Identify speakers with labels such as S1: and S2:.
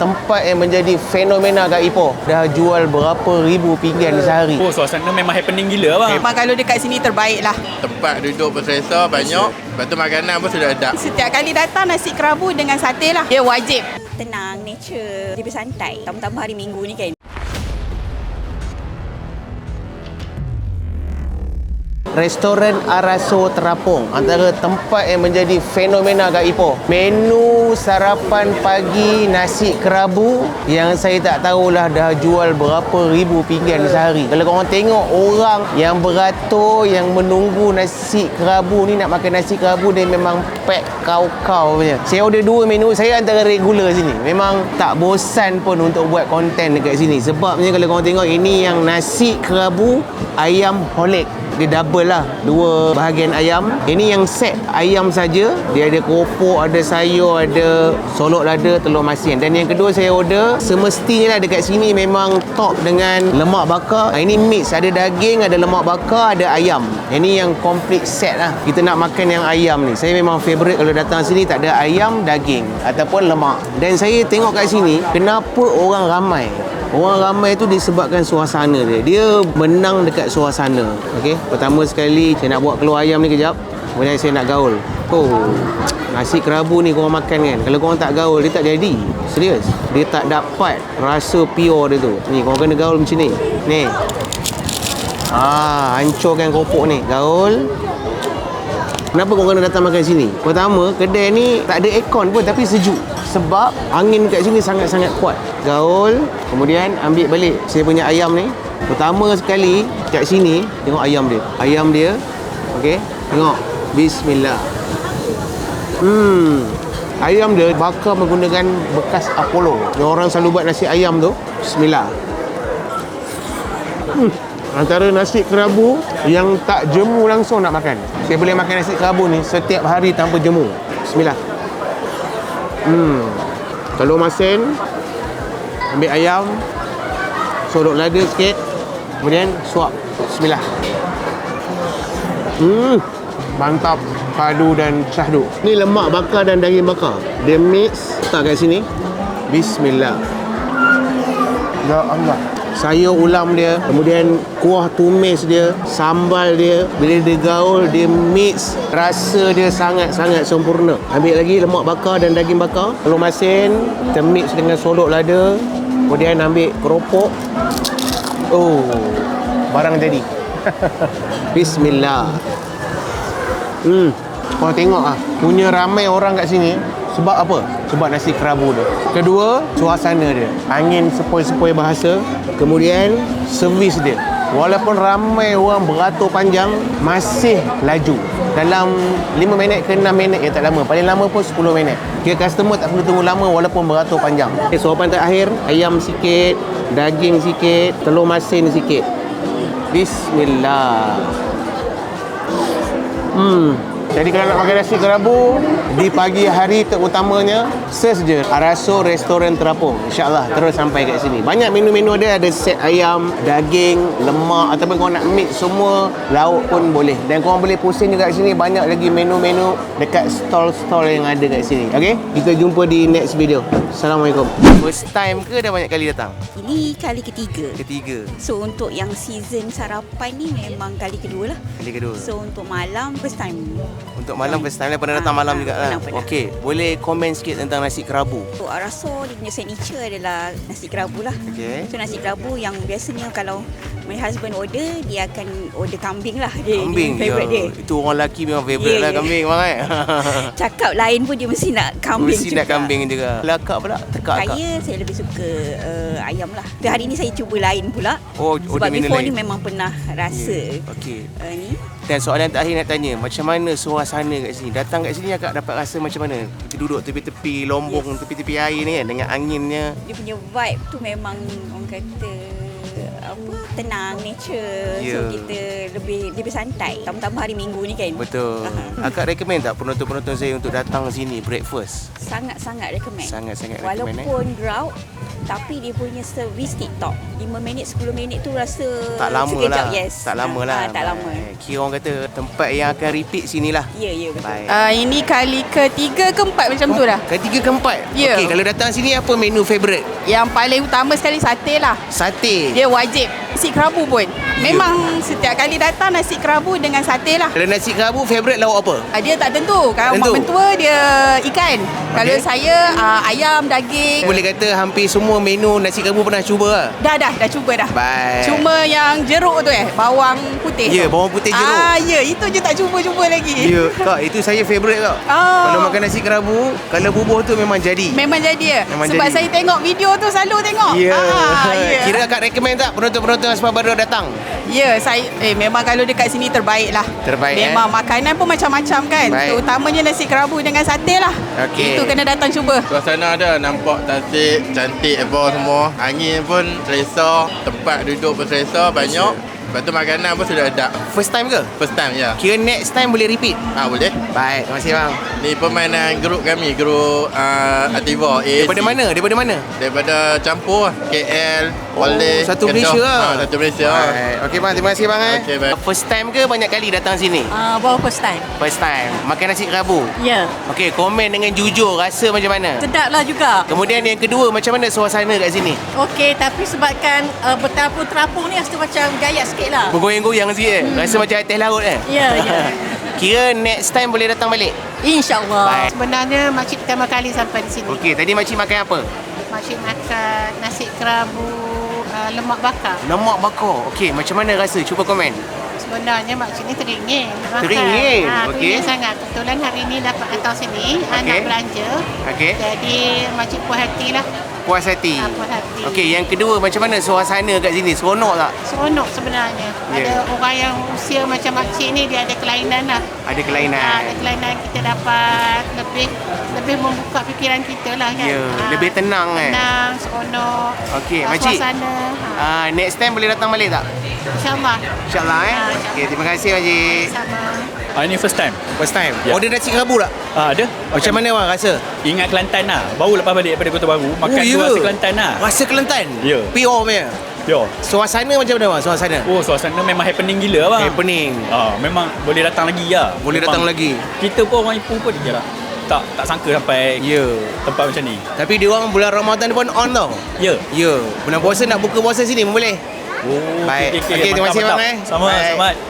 S1: tempat yang menjadi fenomena kat Ipoh. Dah jual berapa ribu pinggan sehari.
S2: Oh, suasana memang happening gila bang.
S3: Memang kalau dekat sini terbaik lah.
S4: tempat duduk berselesa banyak lepas tu makanan pun sudah ada
S3: Setiap kali datang nasi kerabu dengan sate lah. Dia wajib. Tenang, nature. Dia bersantai. Tambah-tambah hari minggu ni kan.
S1: Restoran Araso Terapung antara tempat yang menjadi fenomena kat Ipoh. Menu sarapan pagi nasi kerabu yang saya tak tahulah dah jual berapa ribu pinggan sehari. Kalau korang tengok orang yang beratur yang menunggu nasi kerabu ni nak makan nasi kerabu dia memang pack kau-kau punya. Saya order dua menu, saya antara regular sini. Memang tak bosan pun untuk buat konten dekat sini. Sebabnya kalau korang tengok ini yang nasi kerabu ayam holek dia double lah dua bahagian ayam. Ini yang set ayam saja. Dia ada keropok ada sayur ada solok lada telur masin. Dan yang kedua saya order semestinya lah dekat sini memang top dengan lemak bakar. Ah, ini mix ada daging ada lemak bakar ada ayam. Ini yang complete set lah. Kita nak makan yang ayam ni. Saya memang favourite kalau datang sini tak ada ayam daging ataupun lemak. Dan saya tengok kat sini kenapa orang ramai Orang ramai tu disebabkan suasana dia. Dia menang dekat suasana. Okey. Pertama sekali saya nak buat keluar ayam ni kejap. Kemudian saya nak gaul. Oh. Nasi kerabu ni korang makan kan. Kalau korang tak gaul dia tak jadi. Serius. Dia tak dapat rasa pure dia tu. Ni korang kena gaul macam ni. Ni. Ah, hancurkan keropok ni. Gaul. Kenapa korang kena datang makan sini? Pertama, kedai ni tak ada aircon pun tapi sejuk. Sebab angin kat sini sangat-sangat kuat. Gaul, kemudian ambil balik saya punya ayam ni. Pertama sekali kat sini, tengok ayam dia. Ayam dia, okey. Tengok. Bismillah. Hmm. Ayam dia bakar menggunakan bekas Apollo. Yang orang selalu buat nasi ayam tu. Bismillah. Hmm. Antara nasi kerabu yang tak jemu langsung nak makan. Saya boleh makan nasi kerabu ni setiap hari tanpa jemu. Bismillah. Hmm. Telur masin. Ambil ayam. Sorok lada sikit. Kemudian suap. Bismillah. Hmm. Mantap padu dan syahdu. Ni lemak bakar dan daging bakar. Dia mix tak kat sini. Bismillah. Ya Allah. Sayur ulam dia, kemudian kuah tumis dia, sambal dia, bila dia gaul, dia mix, rasa dia sangat-sangat sempurna. Ambil lagi lemak bakar dan daging bakar, telur masin, kita mix dengan solok lada, kemudian ambil keropok. Oh, barang jadi. Bismillah. Hmm, kau tengok ah, punya ramai orang kat sini sebab apa? Sebab nasi kerabu dia. Kedua, suasana dia. Angin sepoi-sepoi bahasa. Kemudian, servis dia. Walaupun ramai orang beratur panjang, masih laju. Dalam 5 minit ke 6 minit, ya tak lama. Paling lama pun 10 minit. Kira customer tak perlu tunggu lama walaupun beratur panjang. Okay, suapan terakhir, ayam sikit, daging sikit, telur masin sikit. Bismillah. Hmm. Jadi kalau nak makan nasi kerabu di pagi hari terutamanya search je Araso Restoran Terapung. InsyaAllah terus sampai kat sini. Banyak menu-menu dia ada set ayam, daging, lemak ataupun korang nak mix semua lauk pun boleh. Dan korang boleh pusing juga kat sini banyak lagi menu-menu dekat stall-stall yang ada kat sini. Okay? Kita jumpa di next video. Assalamualaikum. First time ke dah banyak kali datang?
S3: Ini kali ketiga.
S1: Ketiga.
S3: So untuk yang season sarapan ni memang kali kedua lah.
S1: Kali kedua.
S3: So untuk malam first time.
S1: Untuk malam first time pernah
S3: Ah,
S1: datang malam
S3: pernah,
S1: juga lah.
S3: pernah, pernah.
S1: Okey, boleh komen sikit tentang nasi kerabu.
S3: Untuk Araso dia punya signature adalah nasi kerabu lah.
S1: Okey.
S3: So nasi kerabu yang biasanya kalau my husband order dia akan order kambing lah. Dia,
S1: Kambing
S3: dia favorite
S1: ya.
S3: dia.
S1: Itu orang lelaki memang favourite
S3: Ya,
S1: lah kambing bang eh.
S3: Cakap lain pun dia mesti nak kambing
S1: Mesti
S3: juga.
S1: nak kambing juga. Lakak pula, tekak akak.
S3: Saya saya lebih suka uh, ayam lah. Tapi hari ni saya cuba lain pula.
S1: Oh,
S3: Sebab before
S1: lain.
S3: ni memang pernah rasa
S1: Ya, Okey.
S3: uh, ni.
S1: Dan soalan terakhir nak tanya, macam mana suasana kat sini? Datang kat sini akak dapat rasa macam mana? Kita duduk tepi-tepi lombong, tepi-tepi air ni kan dengan anginnya.
S3: Dia punya vibe tu memang orang kata apa tenang nature
S1: Ya.
S3: so kita lebih lebih santai tambah-tambah hari minggu ni kan
S1: Betul. Akak recommend tak penonton-penonton saya untuk datang sini breakfast?
S3: sangat-sangat recommend
S1: Sangat-sangat recommend eh.
S3: walaupun drought Tapi dia punya servis TikTok 5 minit 10 minit tu rasa
S1: Tak lama
S3: sekejap,
S1: lah.
S3: yes.
S1: Tak lama
S3: Ah,
S1: lah.
S3: ah, tak lama.
S1: Kira orang kata tempat yang akan repeat sini lah.
S3: Ya, ya betul.
S1: Baik.
S5: Uh, ini kali ketiga keempat macam tu dah.
S1: Ketiga keempat.
S5: Ya.
S1: Okey, kalau datang sini apa menu favourite?
S5: Yang paling utama sekali sate lah.
S1: Sate.
S5: Dia wajib. Nasi kerabu pun. Memang setiap kali datang nasi kerabu dengan sate lah.
S1: Kalau nasi kerabu favourite lauk apa?
S5: Ah, Dia tak tentu. Kalau
S1: Tentu.
S5: mak mentua dia ikan. Kalau saya uh, ayam, daging.
S1: Boleh kata hampir semua menu nasi kerabu pernah cuba lah.
S5: Dah dah dah cuba dah.
S1: Baik.
S5: Cuma yang jeruk tu eh, bawang putih.
S1: Ya,
S5: tu.
S1: bawang putih jeruk.
S5: Ah, ya, itu je tak cuba-cuba lagi.
S1: Ya, kak, itu saya favourite kak.
S5: Oh.
S1: Kalau makan nasi kerabu, kalau bubuh tu memang jadi.
S5: Memang jadi ya.
S1: Memang
S5: Sebab
S1: jadi.
S5: saya tengok video tu selalu tengok.
S1: Ya.
S5: Ah, ya.
S1: Kira akak recommend tak penonton-penonton Asma Baru datang?
S5: Ya, saya eh memang kalau dekat sini terbaik lah.
S1: Terbaik,
S5: Memang
S1: eh?
S5: makanan pun macam-macam kan.
S1: Baik.
S5: Terutamanya nasi kerabu dengan sate lah.
S1: Okey.
S5: Itu kena datang cuba.
S4: Suasana ada nampak tasik, cantik apa semua. Angin pun selesa, tempat duduk pun selesa, banyak. Lepas tu makanan pun sudah ada.
S1: First time ke?
S4: First time ya.
S1: Kira next time boleh repeat?
S4: Ah boleh.
S1: Baik, terima kasih bang.
S4: Ni permainan grup kami, grup uh, Ativa AAC.
S1: Daripada mana? Daripada mana?
S4: Daripada campur. KL, Walid,
S1: satu
S4: Kedah.
S1: Malaysia lah.
S4: Ah, satu Malaysia.
S1: Baik. Okey bang, terima kasih bang eh.
S4: Okey, baik.
S1: First time ke banyak kali datang sini?
S6: Uh, baru first time.
S1: First time. Makan nasi kerabu.
S6: Ya.
S1: Okey, komen dengan jujur rasa macam mana?
S6: Sedap lah juga.
S1: Kemudian yang kedua, macam mana suasana kat sini?
S6: Okey, tapi sebabkan uh, berterapung-terapung ni rasa macam gayat sikit lah.
S1: Bergoyang-goyang sikit eh? Rasa macam atas laut eh?
S6: Ya, ya.
S1: Kira next time boleh datang balik?
S6: InsyaAllah.
S1: Baik.
S7: Sebenarnya makcik pertama kali sampai di sini.
S1: Okey, tadi makcik makan apa?
S7: Makcik makan nasi kerabu uh, lemak bakar.
S1: Lemak bakar. Okey, macam mana rasa? Cuba komen.
S7: Sebenarnya makcik ni teringin makan.
S1: Teringin?
S7: Ha,
S1: Okey.
S7: teringin sangat. Kebetulan hari ni dapat datang sini okay.
S1: Okey.
S7: nak belanja.
S1: Okey.
S7: Jadi makcik puas hati lah.
S1: Puas hati.
S7: Ha, puas hati.
S1: Okey, yang kedua macam mana suasana kat sini? Seronok tak?
S7: Seronok sebenarnya.
S1: Ya.
S7: Ada orang yang usia macam makcik ni dia ada kelainan lah.
S1: Ada kelainan.
S7: Ha, ada kelainan kita dapat lebih lebih membuka fikiran kita lah kan.
S1: Ya, lebih tenang, eh?
S7: Tenang, seronok.
S1: Okey,
S7: Ah,
S1: makcik.
S7: Suasana. Ha.
S1: Ah, next time boleh datang balik tak?
S7: InsyaAllah.
S1: InsyaAllah eh.
S7: Ah,
S1: Okey, terima kasih makcik.
S7: Sama.
S2: Ah, ini first time.
S1: First time.
S2: Ya.
S1: Order nasi kerabu tak?
S2: Ah, ada.
S1: Macam mana bang rasa?
S2: Ingat Kelantan lah. Baru lepas balik daripada Kota Baru. Makan
S1: Oh,
S2: tu
S1: ya?
S2: rasa Kelantan lah.
S1: Rasa Kelantan?
S2: Ya.
S1: Pure punya.
S2: Yo.
S1: Suasana macam mana bang? Suasana?
S2: Oh, suasana memang happening gila bang.
S1: Happening.
S2: Ah, memang boleh datang lagi lah.
S1: Boleh
S2: Memang
S1: datang lagi.
S2: Kita pun orang Ipoh pun dia lah. Tak tak sangka sampai
S1: Ya.
S2: tempat macam ni.
S1: Tapi dia orang bulan Ramadan pun on tau.
S2: Ya.
S1: Ya. Bulan puasa nak buka puasa sini pun boleh.
S2: Oh,
S1: Baik.
S2: okey, okey.
S1: Okey, terima
S2: Mantap,
S1: kasih, bang, eh.
S2: Sama,
S1: Baik.
S2: selamat.